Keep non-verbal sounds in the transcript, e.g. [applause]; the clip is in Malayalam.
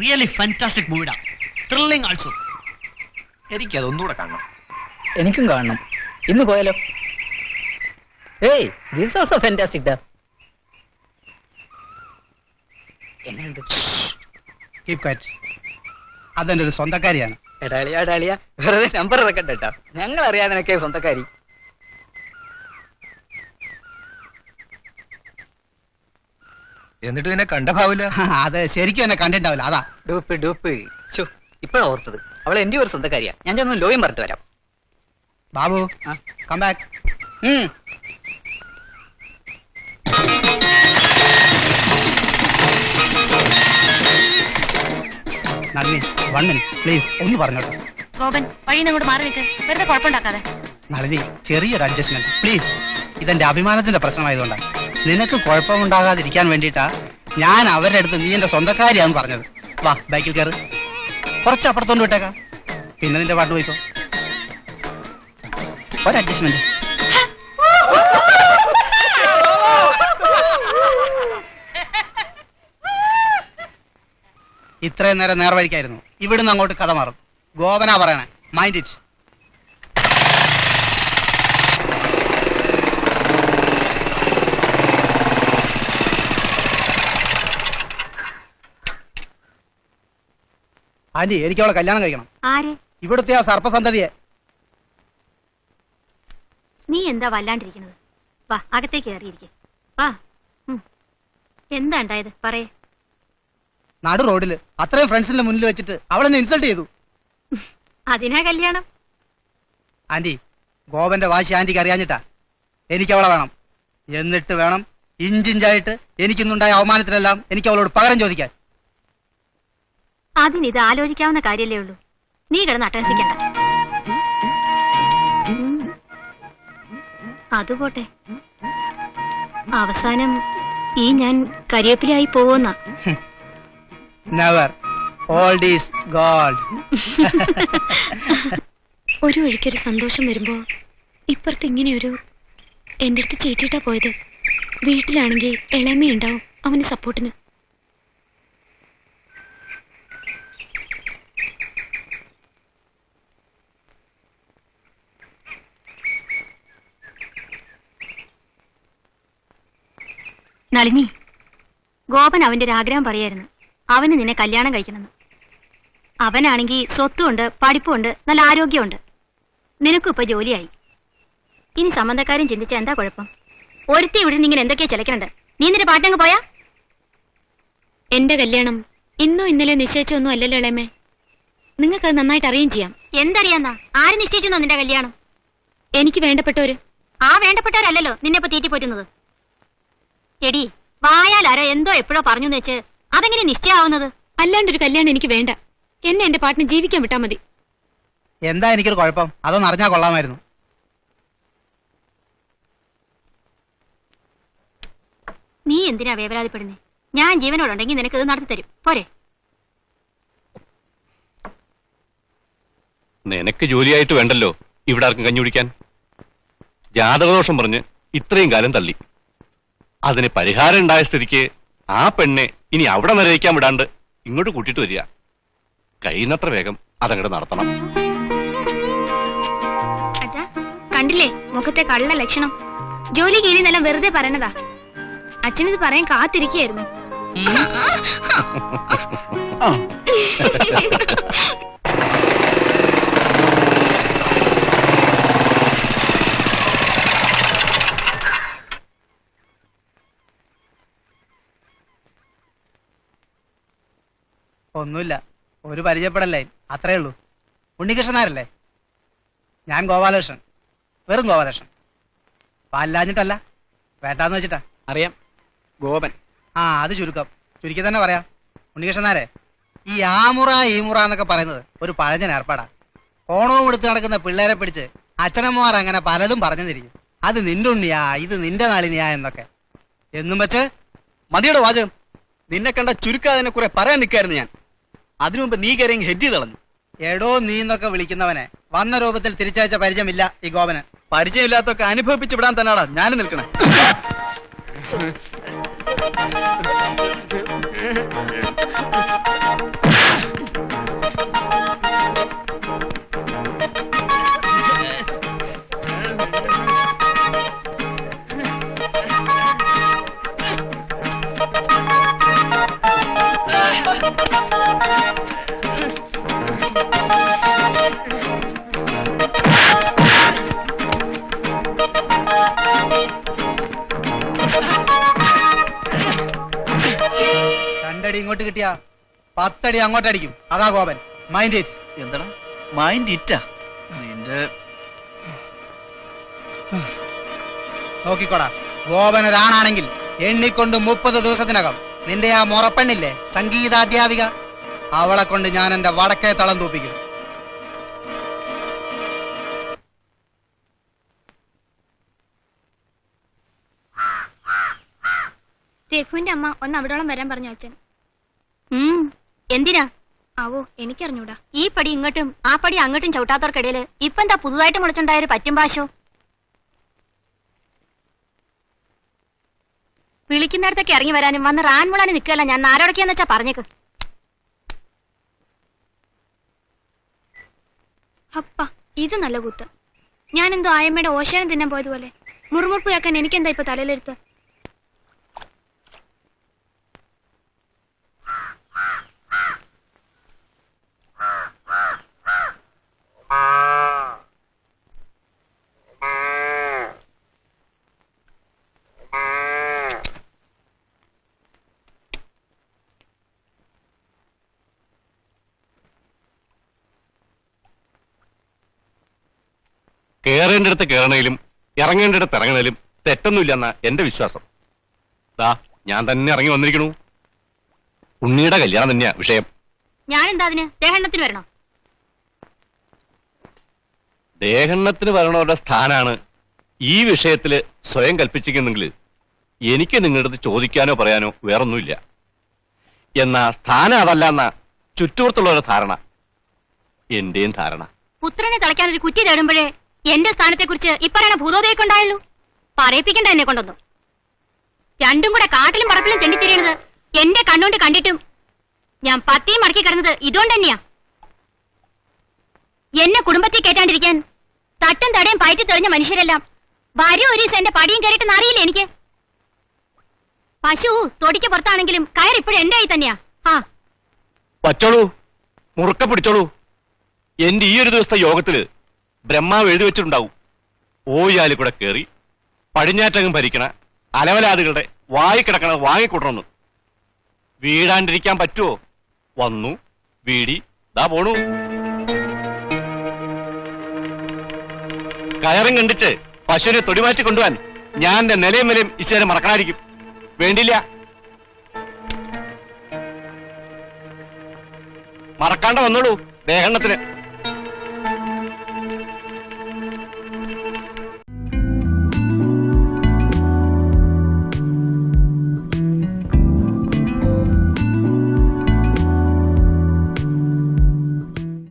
റിയലി ഫാന്റാസ്റ്റിക് മൂവിഡാ ത്രില്ലിംഗ് ആൾസോ എനിക്കത് ഒന്നുകൂടെ കാണണം. എനിക്കും കാണണം. ഇന്ന് പോയാലോ? ഏയ് ദിസ് ഓൾസോ ഫാന്റാസ്റ്റിക് ഡാ എങ്ങനെയുണ്ട്? കീപ് ക്വയറ്റ് അതെന്റെ ഒരു സ്വന്തക്കാരിയാണ്. എടാളിയ എടാളിയ വെറുതെ നമ്പർ ഇറക്കണ്ട കേട്ടോ ഞങ്ങൾ അറിയാതിനൊക്കെ സ്വന്തക്കാരി. എന്നിട്ട് നിന്നെ കണ്ട ഭാവില്ല? [laughs] അത് ശരിക്കും എന്നെ കണ്ടിണ്ടാവില്ല അതാ. Dupe dupe. ചോ ഇപ്പഴാ ഓർത്തത്. അവൾ എന്റെ ഒരു സ്വന്തക്കാരിയാ. ഞാൻ ചെന്ന് ലോയും പറഞ്ഞിട്ട് വരാം. Babu. Come back one minute please ഒന്ന് പറഞ്ഞോട്ടെ. ഗോപൻ വഴി അങ്ങോട്ട് മാറി നിൽക്ക്. വെറുതെ കുഴപ്പമുണ്ടാക്കാതെ. നളിനി ചെറിയൊരു അഡ്ജസ്റ്റ്മെന്റ് പ്ലീസ് ഇതെന്റെ അഭിമാനത്തിന്റെ പ്രശ്നമായതുകൊണ്ടാണ്. നിനക്ക് കുഴപ്പമുണ്ടാകാതിരിക്കാൻ വേണ്ടിട്ടാ ഞാൻ അവരുടെ അടുത്ത് നീ എന്റെ സ്വന്തക്കാരിയാന്ന് പറഞ്ഞത്. വാ ബൈക്കിൽ കയറ് കുറച്ച് അപ്പുറത്തോണ്ട് വിട്ടേക്കാം. പിന്നെ നിന്റെ പാട്ട് പോയിക്കോ. ഒരു അഡ്ജസ്റ്റ്മെന്റ് ഇത്രയും നേരം നേർവഴിക്കായിരുന്നു. ഇവിടുന്ന് അങ്ങോട്ട് കഥ മാറും. ഗോപന പറയണേ. മൈൻഡ് ഇറ്റ് ആന്റി എനിക്ക് അവളെ കല്യാണം കഴിക്കണം. ആരെ? ഇവിടുത്തെ ആ സർപ്പസന്തതിയെ. നീ എന്താ വല്ലാണ്ടിരിക്കുന്നത്? വാ അകത്തേക്ക് കയറിയിരിക്കെ. വാ. എന്താ ഉണ്ടായത്? പറയേ. നടു റോഡിൽ. അത്രയും ഫ്രണ്ട്സിന്റെ മുന്നിൽ വെച്ചിട്ട് അവളെന്നെ ഇൻസൾട്ട് ചെയ്തു. അതിനാ കല്യാണം? ആന്റി ഗോപന്റെ വാശി ആന്റിക്ക് അറിയാഞ്ഞിട്ടാ. എനിക്ക് അവളെ വേണം. എന്നിട്ട് വേണം ഇഞ്ചിഞ്ചായിട്ട് എനിക്കിന്നുണ്ടായ അവമാനത്തിനെല്ലാം എനിക്ക് അവളോട് പകരം ചോദിക്കാൻ. അതിനിത് ആലോചിക്കാവുന്ന കാര്യല്ലേ ഉള്ളൂ. നീ കിടന്ന് അട്ടഹസിക്കണ്ട. അതുപോട്ടെ. അവസാനം ഈ ഞാൻ കരിയപ്പിലായി പോവുന്ന നെവർ ഓൾഡ് ഈസ് ഗോഡ് [laughs] ഒരു വഴിക്കൊരു സന്തോഷം വരുമ്പോ ഇപ്പുറത്ത് ഇങ്ങനെയൊരു എന്റെ അടുത്ത് ചേറ്റിട്ടാ പോയത്. വീട്ടിലാണെങ്കിൽ ഇളമയുണ്ടാവും അവന് സപ്പോർട്ടിന് നളിനി ഗോപൻ അവന്റെ ഒരു ആഗ്രഹം പറയായിരുന്നു. അവന് നിന്നെ കല്യാണം കഴിക്കണമെന്ന്. അവനാണെങ്കിൽ സ്വത്തുമുണ്ട് പഠിപ്പുണ്ട് നല്ല ആരോഗ്യമുണ്ട്. നിനക്കും ഇപ്പൊ ജോലിയായി. ഇനി സംബന്ധക്കാരും ചിന്തിച്ച എന്താ കുഴപ്പം? ഒരുത്തി ഇവിടെ നിങ്ങൾ ഇങ്ങനെ എന്തൊക്കെയാ ചിലക്കണ്ട് നീ നിന്റെ പാട്ടങ്ങ് പോയാ? എന്റെ കല്യാണം ഇന്നും ഇന്നലെ നിശ്ചയിച്ചൊന്നും അല്ലല്ലോ ഇളയമേ നിങ്ങൾക്കത് നന്നായിട്ട് അറിയും ചെയ്യാം. എന്തറിയാന്നാ? ആര് നിശ്ചയിച്ചു നിന്റെ കല്യാണം? എനിക്ക് വേണ്ടപ്പെട്ടവര്. ആ വേണ്ടപ്പെട്ടവരല്ലല്ലോ നിന്നെ ഇപ്പൊ തീറ്റിപ്പോറ്റുന്നത്. എടി ആരോ എന്തോ എപ്പോഴോ പറഞ്ഞു വെച്ച് അതെങ്ങനെ നിശ്ചയാവുന്നത് അല്ലാണ്ടൊരു കല്യാണം എനിക്ക് വേണ്ട. എന്നെ എന്റെ പാട്ടിന് ജീവിക്കാൻ വിട്ടാ മതി. എന്താ എനിക്കൊരു കുഴപ്പം? അതൊന്നും അറിഞ്ഞാ കൊള്ളാമായിരുന്നു. നീ എന്തിനാ വേവലാതിപ്പെടുന്നേ? ഞാൻ ജീവനോടുണ്ടെങ്കിൽ നിനക്ക് ഇത് നടത്തി തരും. പോരെ. നിനക്ക് ജോലിയായിട്ട് വേണ്ടല്ലോ ഇവിടെ ആർക്കും കഞ്ഞുപിടിക്കാൻ ജാതകദോഷം പറഞ്ഞ് ഇത്രയും കാലം തള്ളി. അതിന് പരിഹാരം ഉണ്ടായ സ്ഥിതിക്ക് ആ പെണ്ണെ ഇനി അവിടെ നിരയിക്കാൻ വിടാണ്ട് ഇങ്ങോട്ട് കൂട്ടിയിട്ട് വരിക. കഴിയുന്നത്ര വേഗം അതങ്ങോട്ട് നടത്തണം. അച്ഛാ കണ്ടില്ലേ? മുഖത്തെ കള്ള ലക്ഷണം. ജോലി കീഴിന്നെല്ലാം വെറുതെ പറയണതാ. അച്ഛനിത് പറയാൻ കാത്തിരിക്കുകയായിരുന്നു. [laughs] ഒന്നുമില്ല. ഒരു പരിചയപ്പെടല്ലേ? അത്രേ ഉള്ളൂ. ഉണ്ണികൃഷ്ണനാരല്ലേ? ഞാൻ ഗോപാലകൃഷ്ണൻ. വെറും ഗോപാലകൃഷ്ണൻ. പാലില്ലാഞ്ഞിട്ടല്ല. വേണ്ടാന്ന് വെച്ചിട്ടാ. അറിയാം. ഗോപൻ. ആ അത് ചുരുക്കം. ചുരുക്കി തന്നെ പറയാം. ഉണ്ണികൃഷ്ണനാരെ ഈ ആമുറ ഈമുറ എന്നൊക്കെ പറയുന്നത് ഒരു പഴഞ്ഞൻ ഏർപ്പാടാ. ഓണവും എടുത്ത് നടക്കുന്ന പിള്ളേരെ പിടിച്ച് അച്ഛനമ്മമാർ അങ്ങനെ പലതും പറഞ്ഞു തിരിക്കും അത് നിന്റെ ഉണ്ണിയാ ഇത് നിന്റെ നളിനിയാ എന്നൊക്കെ. എന്നും വെച്ച്? മതിയുടെ വാചകം. നിന്നെ കണ്ട ചുരുക്കാതിനെ കുറെ പറയാൻ നിൽക്കായിരുന്നു ഞാൻ. അതിനു മുമ്പ് നീ കരയും ഹെഡ് ചെയ്ത് കളഞ്ഞു. എടോ നീ എന്നൊക്കെ വിളിക്കുന്നവനെ. വന്ന രൂപത്തിൽ തിരിച്ചയച്ച പരിചയമില്ല ഈ ഗോപന്. പരിചയമില്ലാത്തൊക്കെ അനുഭവിപ്പിച്ച് വിടാൻ തന്നെയാടാ ഞാനും നിൽക്കണേ. [laughs] രണ്ടടി ഇങ്ങോട്ട് കിട്ടിയാ പത്തടി അങ്ങോട്ട് അടിക്കും. അതാ കോപൻ. മൈൻഡ് ഇറ്റ് എന്താടാ മൈൻഡ് ഇറ്റാ നിന്റെ നോക്കിക്കോടാ. ഗോപൻ ഒരാണാണെങ്കിൽ എണ്ണിക്കൊണ്ട് മുപ്പത് ദിവസത്തിനകം. നിന്റെ ആ മുറപ്പെണ്ണില്ലേ? സംഗീതാധ്യാപിക? അവളെ കൊണ്ട് ഞാൻ എന്റെ വടക്കേ തളം തൂപ്പിക്കും. രഘുവിന്റെ അമ്മ ഒന്ന് അവിടോളം വരാൻ പറഞ്ഞു അച്ഛൻ. എന്തിനാ? ആവോ എനിക്കറിഞ്ഞൂടാ. ഈ പടി ഇങ്ങോട്ടും ആ പടി അങ്ങോട്ടും ചവിട്ടാത്തവർക്കിടയിൽ ഇപ്പൊ എന്താ പുതുതായിട്ട് മുളച്ചുണ്ടായ ഒരു പറ്റും പാശോ? വിളിക്കുന്നിടത്തൊക്കെ ഇറങ്ങി വരാനും വന്ന് റാൻ മുളാനും നിൽക്കല്ല ഞാൻ ആരോടൊക്കെയാന്ന് വെച്ചാ പറഞ്ഞേക്ക്. അപ്പ ഇത് നല്ല കൂത്ത്. ഞാൻ എന്തോ ആയമ്മയുടെ ഓശാനം തിന്നാൻ പോയതുപോലെ. മുറുമുറുപ്പ് കേൾക്കാൻ എനിക്കെന്താ ഇപ്പൊ തലയിലെടുത്ത്? കേറേണ്ടടുത്ത് കേറണേലും ഇറങ്ങേണ്ടടുത്ത് ഇറങ്ങണേലും തെറ്റൊന്നുമില്ലെന്ന എന്റെ വിശ്വാസം. ദാ ഞാൻ തന്നെ ഇറങ്ങി വന്നിരിക്കണു. ഉണ്ണിയുടെ കല്യാണം തന്നെയാ വിഷയം. ഞാൻ എന്താ അതിന്? ദേഹണ്ണത്തിന് വരണോ? ദേഹണ്ണത്തിന് വരണവരുടെ സ്ഥാനാണ് ഈ വിഷയത്തിൽ സ്വയം കൽപ്പിച്ചിരിക്കുന്നെങ്കിൽ എനിക്ക് നിങ്ങളുടെ അടുത്ത് ചോദിക്കാനോ പറയാനോ വേറൊന്നുമില്ല. എന്നാ സ്ഥാനം അതല്ല എന്ന ചുറ്റുപുറത്തുള്ളവരുടെ ധാരണ. എന്റെയും ധാരണ. പുത്രനെ തളയ്ക്കാൻ ഒരു കുറ്റി തേടുമ്പോഴേ എന്റെ സ്ഥാനത്തെ കുറിച്ച് ഇപ്പറയണ ഭൂതോദയൊക്കെ ഉണ്ടായുള്ളൂ. പറയിപ്പിക്കണ്ട എന്നെ കൊണ്ടൊന്നും. രണ്ടും കൂടെ കാട്ടിലും പറപ്പിലും ചെണ്ടിത്തിരിയണത് എന്റെ കണ്ണുകൊണ്ട് കണ്ടിട്ടും ഞാൻ പത്തിയും മടക്കി കിടന്നത് ഇതുകൊണ്ട് തന്നെയാ. എന്നെ കുടുംബത്തിൽ കേറ്റാണ്ടിരിക്കാൻ തട്ടും തടയും പയറ്റി തെളിഞ്ഞ മനുഷ്യരെല്ലാം വരും ഒരു ദിവസം എന്റെ പടിയും കയറിയിട്ട് അറിയില്ല എനിക്ക്? പശു തൊടിക്ക് പുറത്താണെങ്കിലും കയർ ഇപ്പോഴും എന്റെ ആയി തന്നെയാ. ആ. മുറുക്ക പിടിച്ചോളൂ. എന്റെ ഈ ഒരു ദിവസത്തെ യോഗത്തിൽ ബ്രഹ്മാവ് എഴുതി വെച്ചിട്ടുണ്ടാവും. ഓയാലി കൂടെ കയറി പടിഞ്ഞാറ്റകം ഭരിക്കണ അലവലാദികളുടെ വായി കിടക്കണ വാങ്ങിക്കൂട്ടണമെന്ന്. വീടാണ്ടിരിക്കാൻ പറ്റുമോ വന്നു വീടി ദാ പോണു. കയറും കണ്ടിച്ച് പശുവിനെ തൊടിമാറ്റി കൊണ്ടുപോവാൻ ഞാൻ എന്റെ നിലയും നിലയും ഇച്ചേരെ മറക്കണായിരിക്കും. വേണ്ടില്ല. മറക്കാണ്ട് വന്നോളൂ ദേഹണ്ണത്തിന്.